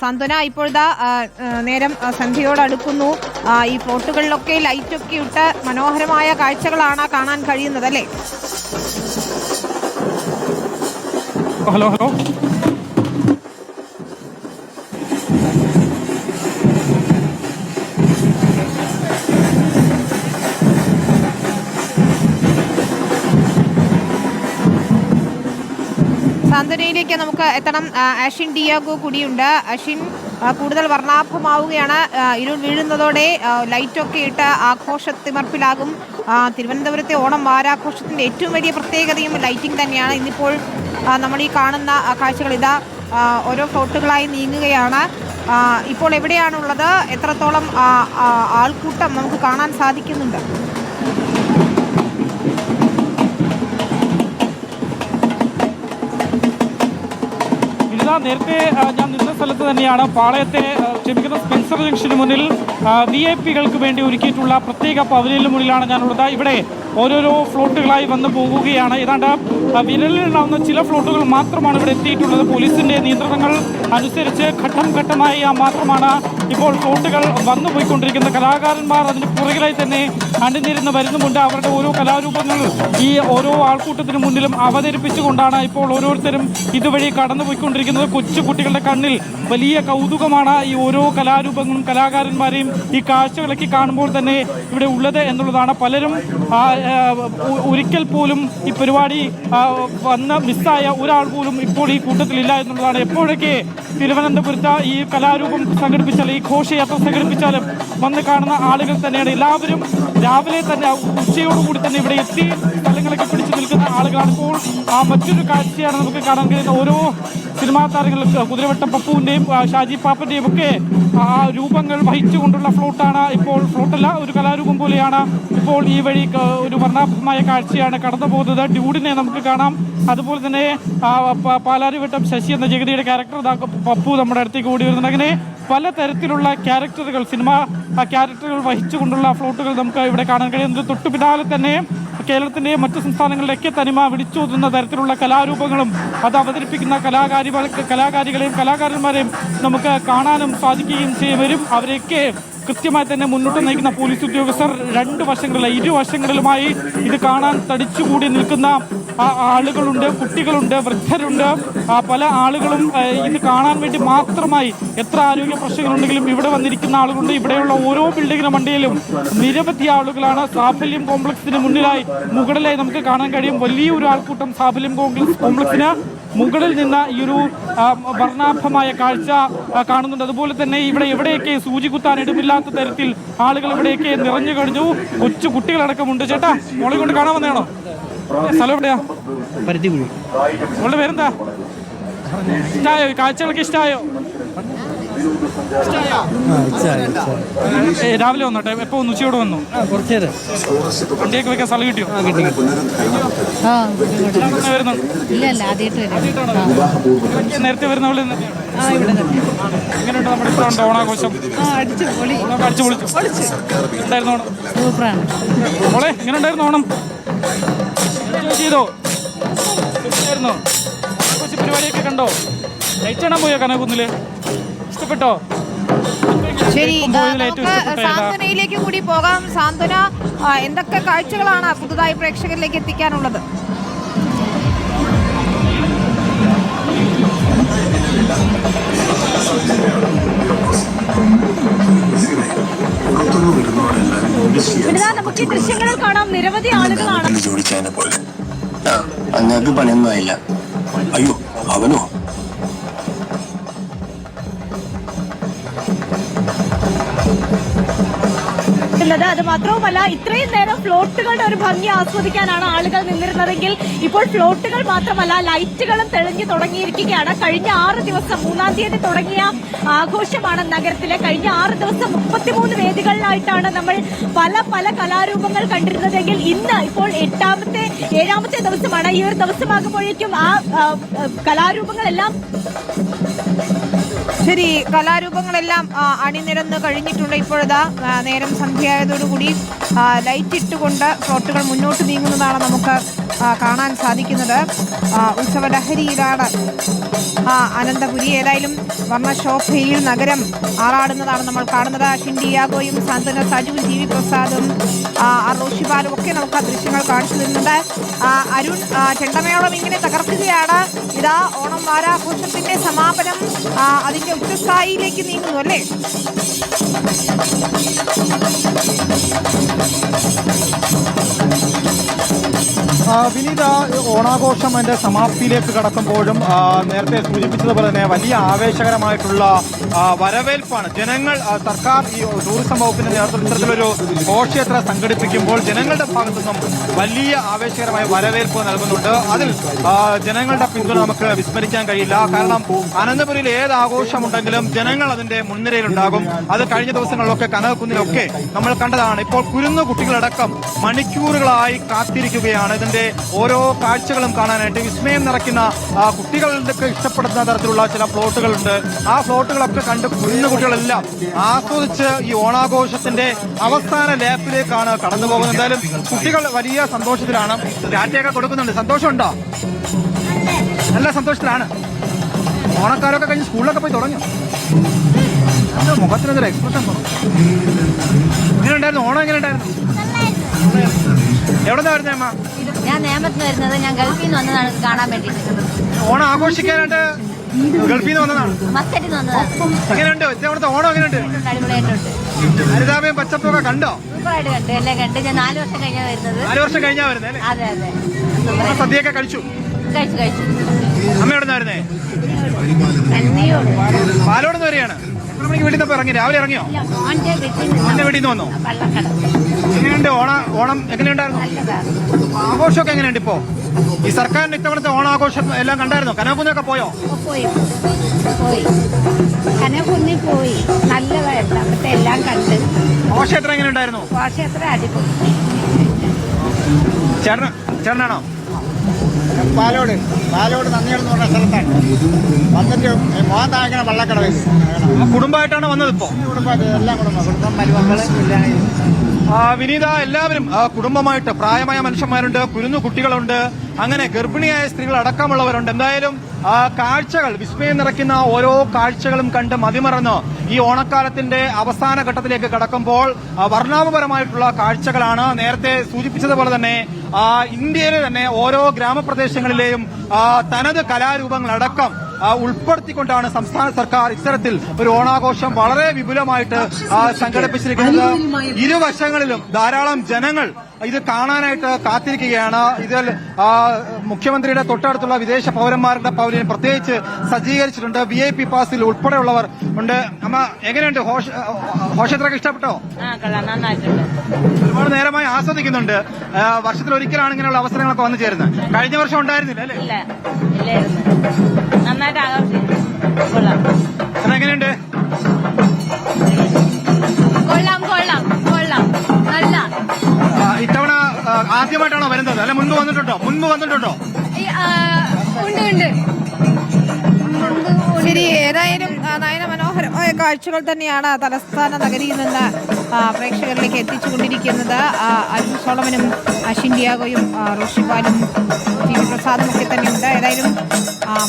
സാന്ത്വന ഇപ്പോഴത്തെ നേരം സന്ധ്യയോടടുക്കുന്നു ഈ ഫ്ലോട്ടുകളിലൊക്കെ ലൈറ്റൊക്കെ ഇട്ട് മനോഹരമായ കാഴ്ചകളാണ് കാണാൻ കഴിയുന്നത് അല്ലേ? Hello hello. സാന്ത്വനയിലേക്ക് നമുക്ക് എത്തണം. അഷിൻ ഡിയാഗോ കൂടിയുണ്ട്. അഷിൻ കൂടുതൽ വർണാഭമാവുകയാണ്. ഇരുൾ വീഴുന്നതോടെ ലൈറ്റൊക്കെ ഇട്ട് ആഘോഷത്തിമർപ്പിലാകും. തിമർപ്പിലാകും തിരുവനന്തപുരത്തെ ഓണം വാരാഘോഷത്തിന്റെ ഏറ്റവും വലിയ പ്രത്യേകതയും ലൈറ്റിംഗ് തന്നെയാണ്. ഇന്നിപ്പോൾ നമ്മൾ ഈ കാണുന്ന കാഴ്ചകൾ ഇതാ ഓരോ ഫ്ലോട്ടുകളായി നീങ്ങുകയാണ്. ഇപ്പോൾ എവിടെയാണുള്ളത്? എത്രത്തോളം ആൾക്കൂട്ടം നമുക്ക് കാണാൻ സാധിക്കുന്നുണ്ട്? നേരത്തെ ഞാൻ നിന്ന സ്ഥലത്ത് തന്നെയാണ് പാളയത്തെ ക്ഷമിക്കുന്ന സ്പെൻസർ ജംഗ്ഷന് മുന്നിൽ വി ഐ പികൾക്ക് വേണ്ടി ഒരുക്കിയിട്ടുള്ള പ്രത്യേക പവലിയന് മുന്നിലാണ് ഞാനുള്ളത്. ഇവിടെ ഓരോരോ ഫ്ലോട്ടുകളായി വന്നു പോകുകയാണ്. ഏതാണ്ട് വിരലിലുണ്ടാവുന്ന ചില ഫ്ലോട്ടുകൾ മാത്രമാണ് ഇവിടെ എത്തിയിട്ടുള്ളത്. പോലീസിന്റെ നിയന്ത്രണങ്ങൾ അനുസരിച്ച് ഘട്ടം ഘട്ടമായി മാത്രമാണ് ഇപ്പോൾ കൂട്ടുകൾ വന്നു പോയിക്കൊണ്ടിരിക്കുന്ന കലാകാരന്മാർ അതിന് പുറകിലായി തന്നെ അണിനിരുന്ന് വരുന്നുമുണ്ട്. അവരുടെ ഓരോ കലാരൂപങ്ങൾ ഈ ഓരോ ആൾക്കൂട്ടത്തിന് മുന്നിലും അവതരിപ്പിച്ചുകൊണ്ടാണ് ഇപ്പോൾ ഓരോരുത്തരും ഇതുവഴി കടന്നുപോയിക്കൊണ്ടിരിക്കുന്നത്. കൊച്ചു കുട്ടികളുടെ കണ്ണിൽ വലിയ കൗതുകമാണ് ഈ ഓരോ കലാരൂപങ്ങളും കലാകാരന്മാരെയും ഈ കാഴ്ചകളൊക്കെ കാണുമ്പോൾ തന്നെ ഇവിടെ ഉള്ളത് എന്നുള്ളതാണ്. പലരും ഒരിക്കൽ പോലും ഈ പരിപാടി വന്ന് മിസ്സായ ഒരാൾ പോലും ഇപ്പോൾ ഈ കൂട്ടത്തിലില്ല എന്നുള്ളതാണ്. എപ്പോഴൊക്കെ തിരുവനന്തപുരത്ത് ഈ കലാരൂപം സംഘടിപ്പിച്ചാൽ ഈ ഘോഷയാത്ര സംഘടിപ്പിച്ചാലും വന്ന് കാണുന്ന ആളുകൾ തന്നെയാണ്. എല്ലാവരും രാവിലെ തന്നെ ഉച്ചയോടുകൂടി തന്നെ ഇവിടെ എത്തി സ്ഥലങ്ങളൊക്കെ പിടിച്ചു നിൽക്കുന്ന ആളുകളാണ്. ഇപ്പോൾ ആ മറ്റൊരു കാഴ്ചയാണ് നമുക്ക് കാണാൻ കഴിയുന്ന ഓരോ സിനിമാ താരങ്ങളും കുതിരവട്ടം പപ്പുവിന്റെയും ഷാജി പാപ്പന്റെയും ഒക്കെ ആ രൂപങ്ങൾ വഹിച്ചുകൊണ്ടുള്ള ഫ്ലോട്ടാണ് ഇപ്പോൾ ഫ്ലോട്ടല്ല ഒരു കലാരൂപം പോലെയാണ് ഇപ്പോൾ ഈ വഴി ഒരു വർണാഭമായ കാഴ്ചയാണ് കടന്നു പോകുന്നത് ഡ്യൂഡിനെ നമുക്ക് കാണാം. അതുപോലെ തന്നെ പാലാരിവട്ടം ശശി എന്ന ജഗതിയുടെ ക്യാരക്ടർ പപ്പു നമ്മുടെ അടുത്തേക്ക് ഓടി വരുന്നുണ്ട്. അങ്ങനെ പല തരത്തിലുള്ള ക്യാരക്ടറുകൾ സിനിമ ക്യാരക്ടറുകൾ വഹിച്ചുകൊണ്ടുള്ള ഫ്ലോട്ടുകൾ നമുക്ക് ഇവിടെ കാണാൻ കഴിയുന്നത് തൊട്ടു പിന്നാലെ തന്നെ കേരളത്തിന്റെയും മറ്റു സംസ്ഥാനങ്ങളിലൊക്കെ തനിമ വിളിച്ചോതുന്ന തരത്തിലുള്ള കലാരൂപങ്ങളും അത് അവതരിപ്പിക്കുന്ന കലാകാരി കലാകാരികളെയും കലാകാരന്മാരെയും നമുക്ക് കാണാനും സാധിക്കുകയും ചെയ്യും. വരും. അവരെയൊക്കെ കൃത്യമായി തന്നെ മുന്നോട്ട് നയിക്കുന്ന പോലീസ് ഉദ്യോഗസ്ഥർ രണ്ട് വശങ്ങളിലെ ഇരുവശങ്ങളിലുമായി ഇത് കാണാൻ തടിച്ചുകൂടി നിൽക്കുന്ന ആളുകളുണ്ട് കുട്ടികളുണ്ട് വൃദ്ധരുണ്ട്. പല ആളുകളും ഇത് കാണാൻ വേണ്ടി മാത്രമായി എത്ര ആരോഗ്യ പ്രശ്നങ്ങളുണ്ടെങ്കിലും ഇവിടെ വന്നിരിക്കുന്ന ആളുകളുണ്ട്. ഇവിടെയുള്ള ഓരോ ബിൽഡിങ്ങിന് മണ്ടിയിലും നിരവധി ആളുകളാണ് സാഫല്യം കോംപ്ലക്സിന് മുന്നിലായി മുകളിലായി നമുക്ക് കാണാൻ കഴിയും. വലിയൊരു ആൾക്കൂട്ടം സാഫല്യം കോംപ്ലക്സ് കോംപ്ലക്സിന് മുകളിൽ നിന്ന് ഈ ഒരു വർണാഭമായ കാഴ്ച കാണുന്നുണ്ട്. അതുപോലെ തന്നെ ഇവിടെ എവിടെയൊക്കെ സൂചി കുത്താൻ ഇടമില്ലാത്ത തരത്തിൽ ആളുകൾ ഇവിടെയൊക്കെ നിറഞ്ഞു കഴിഞ്ഞു. കൊച്ചു കുട്ടികളടക്കമുണ്ട്. ചേട്ടാ മോളെ കൊണ്ട് കാണാൻ വന്നതാണോ? സ്ഥലം എവിടെയാ? പരുത്തിക്കുഴി മോളുടെ പേരെന്താ? ഇഷ്ടായോ? കാഴ്ചകളൊക്കെ ഇഷ്ടായോ? രാവിലെ വന്നോട്ടെ. എപ്പോ വന്നു ഉച്ചയോട് വന്നു? ആ കുറച്ച് നേരം. വണ്ടിയൊക്കെ വെക്കാൻ സ്ഥലം കിട്ടിയോ? ആ കിട്ടി കിട്ടി. ആ ഇങ്ങോട്ട് അങ്ങനെ വരുന്നുണ്ട് ഇല്ല അല്ല ആദ്യമായിട്ട് വരും. ഇതൊക്കെ നേരത്തെ വരുന്നവൾ ആ എങ്ങനെയുണ്ട് നമ്മുടെ ഇഷ്ടമുണ്ട്? ഓണാഘോഷം? അടിച്ചു പൊളിച്ചു. ഉണ്ടായിരുന്നു ഓണം? മോളെ എങ്ങനെ ഉണ്ടായിരുന്നു ഓണം? എൻജോയ് ചെയ്തോ. ആയിരുന്നോ കൊച്ചു പരിപാടിയൊക്കെ കണ്ടോ? ലൈറ്റ് പോയോ കനകുന്നിൽ ഇഷ്ടപ്പെട്ടോ? ശരി? സാന്ത്വനയിലേക്ക് കൂടി പോകാം. സാന്ത്വന എന്തൊക്കെ കാഴ്ചകളാണ് പുതുതായി പ്രേക്ഷകരിലേക്ക് എത്തിക്കാനുള്ളത്? നമുക്ക് ഈ ദൃശ്യങ്ങളിൽ കാണാം. നിരവധി ആളുകളാണ്. ജോലി ചോദിച്ചതിനെ പോലെ അങ്ങക്ക് പണിയൊന്നും ആയില്ല. അയ്യോ അവനോ? അത് മാത്രവുമല്ല ഇത്രയും നേരം ഫ്ലോട്ടുകളുടെ ഒരു ഭംഗി ആസ്വദിക്കാനാണ് ആളുകൾ നിന്നിരുന്നതെങ്കിൽ ഇപ്പോൾ ഫ്ലോട്ടുകൾ മാത്രമല്ല ലൈറ്റുകളും തെളിഞ്ഞു തുടങ്ങിയിരിക്കുകയാണ്. കഴിഞ്ഞ ആറ് ദിവസം മൂന്നാം തീയതി തുടങ്ങിയ ആഘോഷമാണ് നഗരത്തിലെ കഴിഞ്ഞ ആറ് ദിവസം മുപ്പത്തിമൂന്ന് വേദികളിലായിട്ടാണ് നമ്മൾ പല പല കലാരൂപങ്ങൾ കണ്ടിരുന്നതെങ്കിൽ ഇന്ന് ഇപ്പോൾ എട്ടാമത്തെ ഏഴാമത്തെ ദിവസമാണ്. ഈ ഒരു ദിവസമാകുമ്പോഴേക്കും ആ കലാരൂപങ്ങളെല്ലാം ശരി കലാരൂപങ്ങളെല്ലാം അണിനിരന്ന് കഴിഞ്ഞിട്ടുണ്ട്. ഇപ്പോഴതാ നേരം സന്ധ്യയായതോടുകൂടി ലൈറ്റ് ഇട്ടുകൊണ്ട് ഫ്ലോട്ടുകൾ മുന്നോട്ട് നീങ്ങുന്നതാണ് നമുക്ക് കാണാൻ സാധിക്കുന്നത്. ഉത്സവലഹരിയിലാണ്. അനന്തപുരി ഏതായാലും വർണശോഭയിൽ നഗരം ആറാടുന്നതാണ് നമ്മൾ കാണുന്നത്. ഷിൻഡിയാഗോയും സാന്ത്വന സജുവും ജി വി പ്രസാദും റോഷിബാലും ഒക്കെ നമുക്ക് ആ ദൃശ്യങ്ങൾ കാണിച്ചു തരുന്നുണ്ട്. അരുൺ ചെണ്ടമേളം ഇങ്ങനെ തകർക്കുകയാണ്. ഇതാ ഓണം വാരാഘോഷത്തിന്റെ സമാപനം. അതിന്റെ ഉച്ചസ്ഥായിയിലേക്ക് നീങ്ങുന്നു അല്ലേ? ആ, വിനീത ഓണാഘോഷം എന്റെ സമാപ്തിയിലേക്ക് കടക്കുമ്പോഴും നേരത്തെ സൂചിപ്പിച്ചതുപോലെ തന്നെ വലിയ ആവേശകരമായിട്ടുള്ള വരവേൽപ്പാണ്. ജനങ്ങൾ സർക്കാർ ഈ ടൂറിസം വകുപ്പിന്റെ നേതൃത്വത്തിലൊരു ഘോഷയാത്ര സംഘടിപ്പിക്കുമ്പോൾ ജനങ്ങളുടെ ഭാഗത്തു നിന്നും വലിയ ആവേശകരമായ വരവേൽപ്പ് നൽകുന്നുണ്ട്. അതിൽ ജനങ്ങളുടെ പിന്തുണ നമുക്ക് വിസ്മരിക്കാൻ കഴിയില്ല. കാരണം അനന്തപുരിയിൽ ഏത് ആഘോഷമുണ്ടെങ്കിലും ജനങ്ങൾ അതിന്റെ മുൻനിരയിലുണ്ടാകും. അത് കഴിഞ്ഞ ദിവസങ്ങളിലൊക്കെ കനകക്കുന്നിലൊക്കെ നമ്മൾ കണ്ടതാണ്. ഇപ്പോൾ കുരുന്നു കുട്ടികളടക്കം മണിക്കൂറുകളായി കാത്തിരിക്കുകയാണ്. ഇതിന്റെ ഓരോ കാഴ്ചകളും കാണാനായിട്ട് വിസ്മയം നിറയ്ക്കുന്ന കുട്ടികൾക്ക് ഇഷ്ടപ്പെടുന്ന തരത്തിലുള്ള ചില പ്ലോട്ടുകളുണ്ട്. ആ ഫ്ലോട്ടുകളൊക്കെ കണ്ട് കുഞ്ഞു കുട്ടികളെല്ലാം ആസ്വദിച്ച് ഈ ഓണാഘോഷത്തിന്റെ അവസാന ലാപ്പിലേക്കാണ് കടന്നു പോകുന്നത്. എന്തായാലും കുട്ടികൾ വലിയ സന്തോഷത്തിലാണ്. ഡാറ്റയൊക്കെ കൊടുക്കുന്നുണ്ട്. സന്തോഷമുണ്ടോ? നല്ല സന്തോഷത്തിലാണ്. ഓണക്കാരൊക്കെ കഴിഞ്ഞ് സ്കൂളിലൊക്കെ പോയി തുടങ്ങും. മുഖത്തിനെതിരെ എക്സ്പ്രഷൻ എങ്ങനെ ഉണ്ടായിരുന്നു ഓണം എങ്ങനെ ഉണ്ടായിരുന്നു എവിടെ വരുന്നേ അമ്മ? ഞാൻ നേമത്ത് വരുന്നത് ഞാൻ ഗൾഫിൽ നിന്ന് വന്നതാണ് കാണാൻ വേണ്ടിയിട്ട്. ഓണം ആഘോഷിക്കാനായിട്ട് ഗൾഫിൽ നിന്ന് വന്നതാണ്. മസ്കറ്റിൽ നിന്ന് വന്നതാണ്. എങ്ങനെയുണ്ട്? ഇത്തവണത്തെ ഓണം എങ്ങനെയുണ്ട്? അടിപൊളിയായിട്ടുണ്ട്. ഹരിതാപയും പച്ചപ്പൊക്കെ കണ്ടോ? സൂപ്പറായിട്ട് കണ്ടു. എല്ലാം കണ്ട് ഞാൻ നാല് വർഷം കഴിഞ്ഞാ വരുന്നത്. നാല് വർഷം കഴിഞ്ഞാ വരുന്നേ അല്ലേ? അതെ അതെ. സദ്യയൊക്കെ കഴിച്ചു? കഴിച്ചു കഴിച്ചു. അമ്മ എവിടെ നിന്ന് വരുന്നേ പാലോട് നിന്ന് വരികയാണ്. മണിക്ക് വീട്ടിൽ നിന്ന് ഇറങ്ങി രാവിലെ ഇറങ്ങിയോ? മോന്റെ വീട്ടിൽ നിന്ന് വന്നോ? എങ്ങനെയുണ്ട് ഓണ ഓണം എങ്ങനെയുണ്ടായിരുന്നു? ആഘോഷമൊക്കെ എങ്ങനെയുണ്ട് ഇപ്പോ? ഈ സർക്കാരിന്റെ ഇത്തവണത്തെ ഓണാഘോഷം എല്ലാം കണ്ടായിരുന്നോ? കനകുന്നൊക്കെ പോയോ? കനകുന്നിൽ പോയി നല്ലതായിരുന്നു അവിടുത്തെ എല്ലാം കണ്ട്. ഘോഷയാത്ര എങ്ങനെ ഉണ്ടായിരുന്നു ഘോഷയാത്ര അടിപൊളി. ചേട്ടനാണോ? പാലോട്. പാലോട് നന്ദികൾ എന്ന് പറഞ്ഞ സ്ഥലത്താണ്. വന്നിട്ട് മോഹൻ വള്ളക്കടവിൽ കുടുംബമായിട്ടാണ് വന്നത് ഇപ്പോൾ കുടുംബമായിട്ട് എല്ലാം കുടുംബം കുടുംബം മരുമക്കൾ വിനീത എല്ലാവരും കുടുംബമായിട്ട് പ്രായമായ മനുഷ്യന്മാരുണ്ട് കുരുന്നു കുട്ടികളുണ്ട്. അങ്ങനെ ഗർഭിണിയായ സ്ത്രീകൾ അടക്കമുള്ളവരുണ്ട്. എന്തായാലും ആ കാഴ്ചകൾ വിസ്മയം നിറയ്ക്കുന്ന ഓരോ കാഴ്ചകളും കണ്ട് മതിമറന്ന് ഈ ഓണക്കാലത്തിന്റെ അവസാന ഘട്ടത്തിലേക്ക് കടക്കുമ്പോൾ വർണാഭപരമായിട്ടുള്ള കാഴ്ചകളാണ് നേരത്തെ സൂചിപ്പിച്ചതുപോലെ തന്നെ ആ, ഇന്ത്യയിലെ തന്നെ ഓരോ ഗ്രാമപ്രദേശങ്ങളിലെയും തനത് കലാരൂപങ്ങളടക്കം ഉൾപ്പെടുത്തിക്കൊണ്ടാണ് സംസ്ഥാന സർക്കാർ ഇത്തരത്തിൽ ഒരു ഓണാഘോഷം വളരെ വിപുലമായിട്ട് സംഘടിപ്പിച്ചിരിക്കുന്നത്. ഇരുവശങ്ങളിലും ധാരാളം ജനങ്ങൾ ഇത് കാണാനായിട്ട് കാത്തിരിക്കുകയാണ്. ഇതിൽ മുഖ്യമന്ത്രിയുടെ തൊട്ടടുത്തുള്ള വിദേശ പൗരന്മാരുടെ പൗരന് പ്രത്യേകിച്ച് സജ്ജീകരിച്ചിട്ടുണ്ട്. വി ഐ പി പാസിൽ ഉൾപ്പെടെയുള്ളവർ ഉണ്ട്. അമ്മ എങ്ങനെയുണ്ട്? ഹോഷ ഹോഷത്രക്ക് ഇഷ്ടപ്പെട്ടോ? ഒരുപാട് നേരമായി ആസ്വദിക്കുന്നുണ്ട്. വർഷത്തിൽ ഒരിക്കലാണ് ഇങ്ങനെയുള്ള അവസരങ്ങളൊക്കെ വന്നു ചേരുന്നത്. കഴിഞ്ഞ വർഷം ഉണ്ടായിരുന്നില്ല അല്ലേ? നന്നായിട്ട് എങ്ങനെയുണ്ട്? ആദ്യമായിട്ടാണോ വരുന്നത്? അല്ലെ മുൻപ് വന്നിട്ടുണ്ടോ? മുൻപ് വന്നിട്ടുണ്ടോ? ഉണ്ട് ഉണ്ട്. ശരി ഏതായാലും നയന മനോഹരമായ കാഴ്ചകൾ തന്നെയാണ് തലസ്ഥാന നഗരിയിൽ നിന്ന് പ്രേക്ഷകരിലേക്ക് എത്തിച്ചുകൊണ്ടിരിക്കുന്നത്. അരുൺ സോളമനും അശ്വിൻ ഡിയാഗോയും ആ, റോഷിപാലും ടി വി പ്രസാദും ഒക്കെ തന്നെയുണ്ട്. ഏതായാലും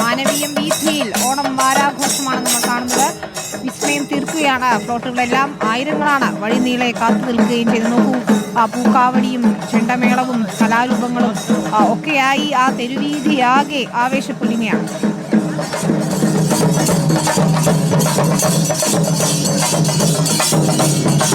മാനവീയം വീഥിയിൽ ഓണം കാണുന്നത് പ്ലോട്ടുകളെല്ലാം ഫ്ലോട്ടുകളെല്ലാം ആയിരങ്ങളാണ് വഴി നീളെ കാത്തു നിൽക്കുകയും ചെയ്തു. നോക്കൂ പൂക്കാവടിയും ചെണ്ടമേളവും കലാരൂപങ്ങളും ഒക്കെയായി ആ തെരുവീതിയാകെ ആവേശപ്പൊലിമയാണ് പൂരക്കളിയും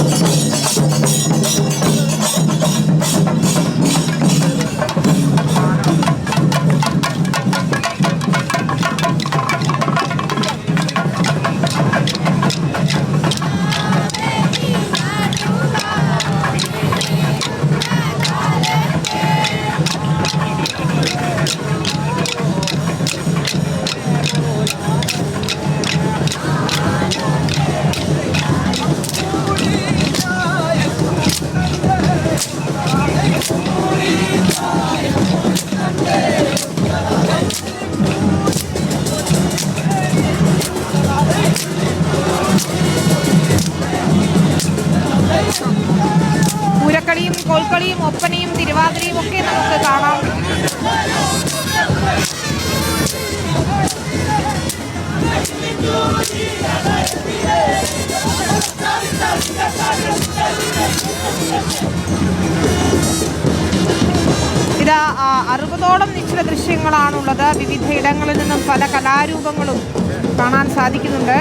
തിരുവാതിരയും ഒപ്പനയും തിരുവാതിരയും ഒക്കെ നമുക്ക് കാണാം. ഇത് അറുപതോളം നിശ്ചിത ദൃശ്യങ്ങളാണുള്ളത്. വിവിധ ഇടങ്ങളിൽ നിന്നും പല കലാരൂപങ്ങളും കാണാൻ സാധിക്കുന്നുണ്ട്.